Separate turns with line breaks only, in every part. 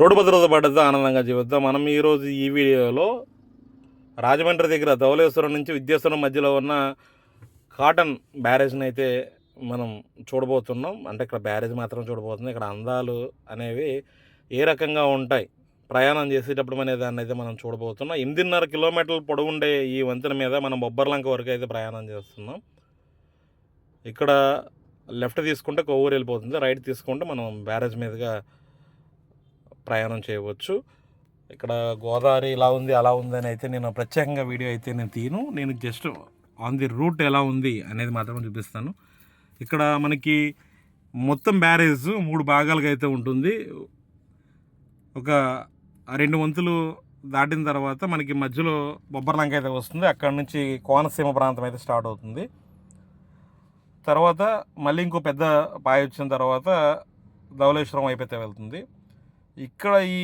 Road భద్రత పడ్డతో ఆనందంగా జీవిద్దాం మనం ఈరోజు ఈ వీడియోలో రాజమండ్రి దగ్గర ధవలేశ్వరం నుంచి విద్యాశ్వరం మధ్యలో ఉన్న కాటన్ బ్యారేజ్ని అయితే మనం చూడబోతున్నాం. అంటే ఇక్కడ బ్యారేజ్ మాత్రం చూడబోతున్నాం. ఇక్కడ అందాలు అనేవి ఏ రకంగా ఉంటాయి? ప్రయాణం చేసేటప్పుడు అనే దాన్ని అయితే మనం చూడబోతున్నాం. ఎనిమిదిన్నర కిలోమీటర్లు పొడవుండే ఈ వంతెన మీద మనం బొబ్బర్లంక వరకు అయితే ప్రయాణం చేస్తున్నాం. ఇక్కడ లెఫ్ట్ తీసుకుంటే కొవ్వూరు వెళ్ళిపోతుంది. రైట్ తీసుకుంటే మనం బ్యారేజ్ మీదుగా ప్రయాణం చేయవచ్చు. ఇక్కడ గోదావరి ఇలా ఉంది అలా ఉంది అని అయితే నేను ప్రత్యేకంగా వీడియో అయితే నేను తీను నేను జస్ట్ ఆన్ ది రూట్ ఎలా ఉంది అనేది మాత్రమే చూపిస్తాను. ఇక్కడ మనకి మొత్తం బ్యారేజ్ మూడు భాగాలుగా అయితే ఉంటుంది. ఒక రెండు వంతులు దాటిన తర్వాత మనకి మధ్యలో బొబ్బర్లంక అయితే వస్తుంది. అక్కడ నుంచి కోనసీమ ప్రాంతం అయితే స్టార్ట్ అవుతుంది. తర్వాత మళ్ళీ ఇంకో పెద్ద పాయ వచ్చిన తర్వాత ధవళేశ్వరం వైపు అయితే వెళ్తుంది. ఇక్కడ ఈ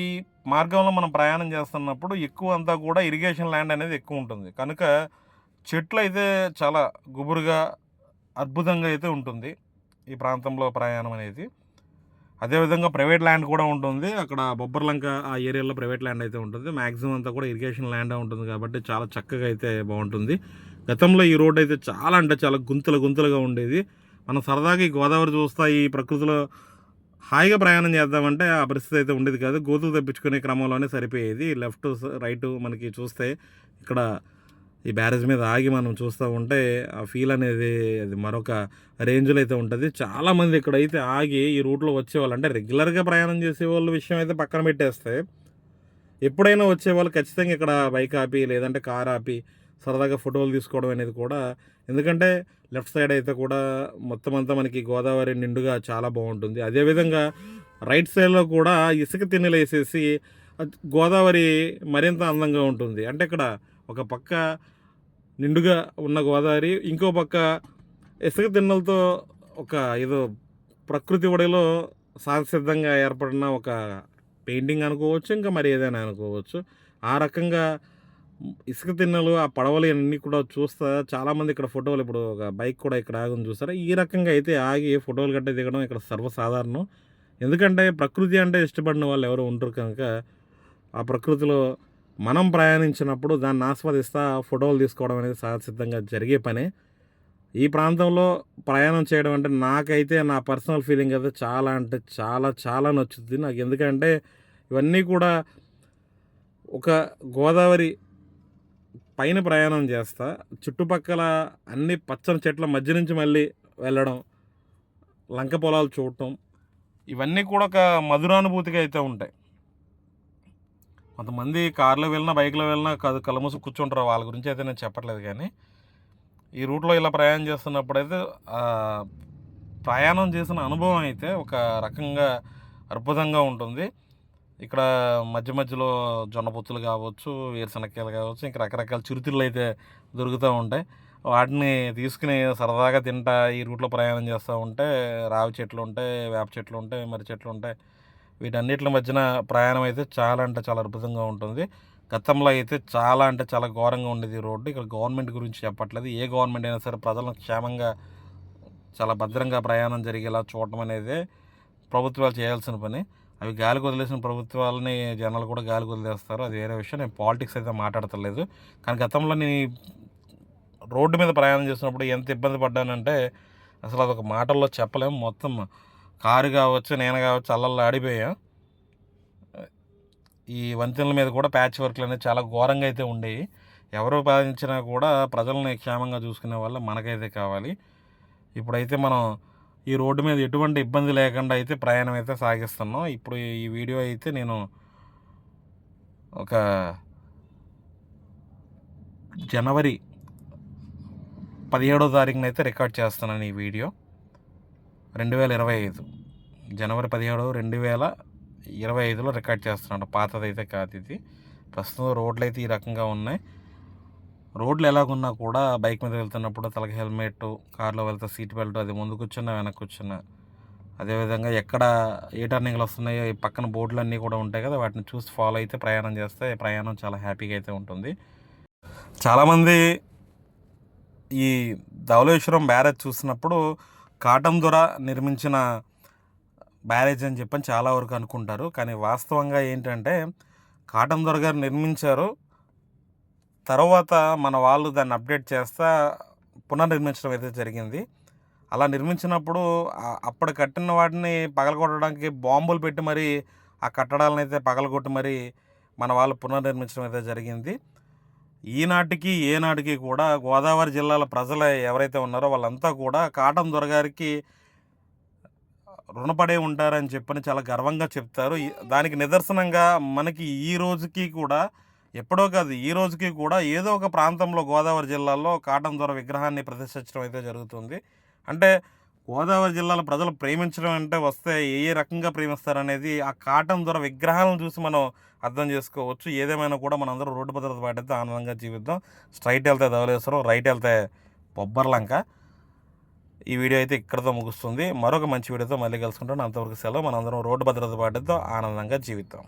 మార్గంలో మనం ప్రయాణం చేస్తున్నప్పుడు ఎక్కువ అంతా కూడా ఇరిగేషన్ ల్యాండ్ అనేది ఎక్కువ ఉంటుంది. కనుక చెట్లు అయితే చాలా గుబురుగా అద్భుతంగా అయితే ఉంటుంది ఈ ప్రాంతంలో ప్రయాణం అనేది. అదేవిధంగా ప్రైవేట్ ల్యాండ్ కూడా ఉంటుంది. అక్కడ బొబ్బర్లంక ఆ ఏరియాలో ప్రైవేట్ ల్యాండ్ అయితే ఉంటుంది. మ్యాక్సిమం అంతా కూడా ఇరిగేషన్ ల్యాండ్ ఉంటుంది కాబట్టి చాలా చక్కగా అయితే బాగుంటుంది. గతంలో ఈ రోడ్ అయితే చాలా అంటే చాలా గుంతలు గుంతలుగా ఉండేది. మనం సరదాగా ఈ గోదావరి చూస్తా ఈ ప్రకృతిలో హాయిగా ప్రయాణం చేద్దామంటే ఆ పరిస్థితి అయితే ఉండేది కాదు. గోతులు తెప్పించుకునే క్రమంలోనే సరిపోయేది. లెఫ్ట్ రైట్ మనకి చూస్తే ఇక్కడ ఈ బ్యారేజ్ మీద ఆగి మనం చూస్తూ ఉంటే ఆ ఫీల్ అనేది అది మరొక రేంజ్లో అయితే ఉంటుంది. చాలామంది ఇక్కడైతే ఆగి ఈ రూట్లో వచ్చేవాళ్ళు అంటే రెగ్యులర్గా ప్రయాణం చేసే వాళ్ళు విషయం అయితే పక్కన పెట్టేస్తే ఎప్పుడైనా వచ్చేవాళ్ళు ఖచ్చితంగా ఇక్కడ బైక్ ఆపి లేదంటే కార్ ఆపి సరదాగా ఫోటోలు తీసుకోవడం అనేది కూడా ఎందుకంటే లెఫ్ట్ సైడ్ అయితే కూడా మొత్తం అంతా మనకి గోదావరి నిండుగా చాలా బాగుంటుంది. అదేవిధంగా రైట్ సైడ్లో కూడా ఇసుక తిన్నెలు వేసేసి గోదావరి మరింత అందంగా ఉంటుంది. అంటే ఇక్కడ ఒక పక్క నిండుగా ఉన్న గోదావరి ఇంకో పక్క ఇసుక తిన్నెలతో ఒక ఏదో ప్రకృతి ఒడిలో సహజసిద్ధంగా ఏర్పడిన ఒక పెయింటింగ్ అనుకోవచ్చు ఇంకా మరి ఏదైనా అనుకోవచ్చు. ఆ రకంగా ఇసుక తిన్నలు ఆ పడవలు అన్నీ కూడా చూస్తా. చాలామంది ఇక్కడ ఫోటోలు ఇప్పుడు ఒక బైక్ కూడా ఇక్కడ ఆగుని చూస్తారా ఈ రకంగా అయితే ఆగి ఫోటోలు గట్ట దిగడం ఇక్కడ సర్వసాధారణం. ఎందుకంటే ప్రకృతి అంటే ఇష్టపడిన వాళ్ళు ఎవరు ఉంటారు కనుక ఆ ప్రకృతిలో మనం ప్రయాణించినప్పుడు దాన్ని ఆస్వాదిస్తా ఫోటోలు తీసుకోవడం అనేది సహజసిద్ధంగా జరిగే పనే. ఈ ప్రాంతంలో ప్రయాణం చేయడం అంటే నాకైతే నా పర్సనల్ ఫీలింగ్ అయితే చాలా అంటే చాలా చాలా నచ్చుతుంది నాకు ఎందుకంటే ఇవన్నీ కూడా ఒక గోదావరి పైన ప్రయాణం చేస్తా. చుట్టుపక్కల అన్ని పచ్చని చెట్ల మధ్య నుంచి మళ్ళీ వెళ్ళడం లంక పొలాలు చూడటం ఇవన్నీ కూడా ఒక మధురానుభూతిగా అయితే ఉంటాయి. కొంతమంది కార్లో వెళ్ళినా బైక్లో వెళ్ళినా కాదు కలమూసి కూర్చుంటారు. వాళ్ళ గురించి అయితే నేను చెప్పట్లేదు కానీ ఈ రూట్లో ఇలా ప్రయాణం చేస్తున్నప్పుడైతే ప్రయాణం చేసిన అనుభవం అయితే ఒక రకంగా అద్భుతంగా ఉంటుంది. ఇక్కడ మధ్య మధ్యలో జొన్న పొత్తులు కావచ్చు వేరుశనక్కాయలు కావచ్చు ఇంకా రకరకాల చిరుతిళ్ళు అయితే దొరుకుతూ ఉంటాయి. వాటిని తీసుకుని సరదాగా తింటా ఈ రూట్లో ప్రయాణం చేస్తూ ఉంటే రావి చెట్లు ఉంటాయి వేప చెట్లు ఉంటాయి మర్రి చెట్లు ఉంటాయి. వీటన్నిటి మధ్యన ప్రయాణం అయితే చాలా అంటే చాలా అద్భుతంగా ఉంటుంది. గతంలో అయితే చాలా అంటే చాలా ఘోరంగా ఉండేది ఈ రోడ్డు. ఇక్కడ గవర్నమెంట్ గురించి చెప్పట్లేదు. ఏ గవర్నమెంట్ అయినా సరే ప్రజలను క్షేమంగా చాలా భద్రంగా ప్రయాణం జరిగేలా చూడటం అనేది ప్రభుత్వాలు చేయాల్సిన పని. అవి గాలికి వదిలేసిన ప్రభుత్వాలని జనాలు కూడా గాలికి వదిలేస్తారు. అది వేరే విషయం. నేను పాలిటిక్స్ అయితే మాట్లాడతలేదు. కానీ గతంలో నేను రోడ్డు మీద ప్రయాణం చేసినప్పుడు ఎంత ఇబ్బంది పడ్డానంటే అసలు అదొక మాటల్లో చెప్పలేము మొత్తం కారు కావచ్చు నేను కావచ్చు అల్లల్లో ఆడిపోయా. ఈ వంతెనల మీద కూడా ప్యాచ్ వర్క్లు అనేవి చాలా ఘోరంగా అయితే ఉండేవి. ఎవరు పాలించినా కూడా ప్రజల్ని క్షేమంగా చూసుకునే వాళ్ళు మనకైతే కావాలి. ఇప్పుడైతే మనం ఈ రోడ్డు మీద ఎటువంటి ఇబ్బంది లేకుండా అయితే ప్రయాణం అయితే సాగిస్తున్నాం. ఇప్పుడు ఈ వీడియో అయితే నేను ఒక జనవరి పదిహేడో తారీఖున అయితే రికార్డ్ చేస్తున్నాను ఈ వీడియో. రెండు వేల ఇరవై ఐదు. జనవరి పదిహేడు రెండు వేల ఇరవై ఐదులో రికార్డ్ చేస్తున్నాను. పాతదైతే కాదు ఇది. ప్రస్తుతం రోడ్లు అయితే ఈ రకంగా ఉన్నాయి. రోడ్లు ఎలాగున్నా కూడా బైక్ మీద వెళ్తున్నప్పుడు తలకి హెల్మెట్ కార్లో వెళ్తే సీట్ బెల్ట్ అది ముందు కూర్చున్నా వెనక్కి కూర్చున్నా. అదేవిధంగా ఎక్కడ ఏ టర్నింగ్లు వస్తున్నాయో ఈ పక్కన బోర్డులు అన్నీ కూడా ఉంటాయి కదా వాటిని చూసి ఫాలో అయితే ప్రయాణం చేస్తే ప్రయాణం చాలా హ్యాపీగా అయితే ఉంటుంది. చాలామంది ఈ ధవలేశ్వరం బ్యారేజ్ చూసినప్పుడు కాటం దొర నిర్మించిన బ్యారేజ్ అని చెప్పని చాలా వరకు అనుకుంటారు. కానీ వాస్తవంగా ఏంటంటే కాటం దొర గారు నిర్మించారు తర్వాత మన వాళ్ళు దాన్ని అప్డేట్ చేస్తా పునర్నిర్మించడం అయితే జరిగింది. అలా నిర్మించినప్పుడు అప్పుడు కట్టిన వాటిని పగలగొట్టడానికి బాంబులు పెట్టి మరి ఆ కట్టడాలను అయితే పగలగొట్టి మరి మన వాళ్ళు పునర్నిర్మించడం అయితే జరిగింది. ఈనాటికి ఏనాటికి కూడా గోదావరి జిల్లాల ప్రజలు ఎవరైతే ఉన్నారో వాళ్ళంతా కూడా కాటన్ దొరగారికి రుణపడే ఉంటారని చెప్పని చాలా గర్వంగా చెప్తారు. దానికి నిదర్శనంగా మనకి ఈ రోజుకి కూడా ఎప్పుడో కాదు ఈ రోజుకి కూడా ఏదో ఒక ప్రాంతంలో గోదావరి జిల్లాలో కాటన్ దొర విగ్రహాన్ని ప్రతిష్ఠించడం అయితే జరుగుతుంది. అంటే గోదావరి జిల్లాలో ప్రజలు ప్రేమించడం అంటే వస్తే ఏ ఏ రకంగా ప్రేమిస్తారనేది ఆ కాటన్ దొర విగ్రహాలను చూసి మనం అర్థం చేసుకోవచ్చు. ఏదేమైనా కూడా మనందరం రోడ్డు భద్రత పాటిస్తే ఆనందంగా జీవిద్దాం. స్ట్రైట్ వెళ్తే ధవలేశ్వరం రైట్ వెళ్తే బొబ్బర్లంక. ఈ వీడియో అయితే ఇక్కడితో ముగుస్తుంది. మరొక మంచి వీడియోతో మళ్ళీ కలుసుకుంటాను అంతవరకు సెలవు. మనందరం రోడ్డు భద్రత పాటిద్దాం. ఆనందంగా జీవిద్దాం.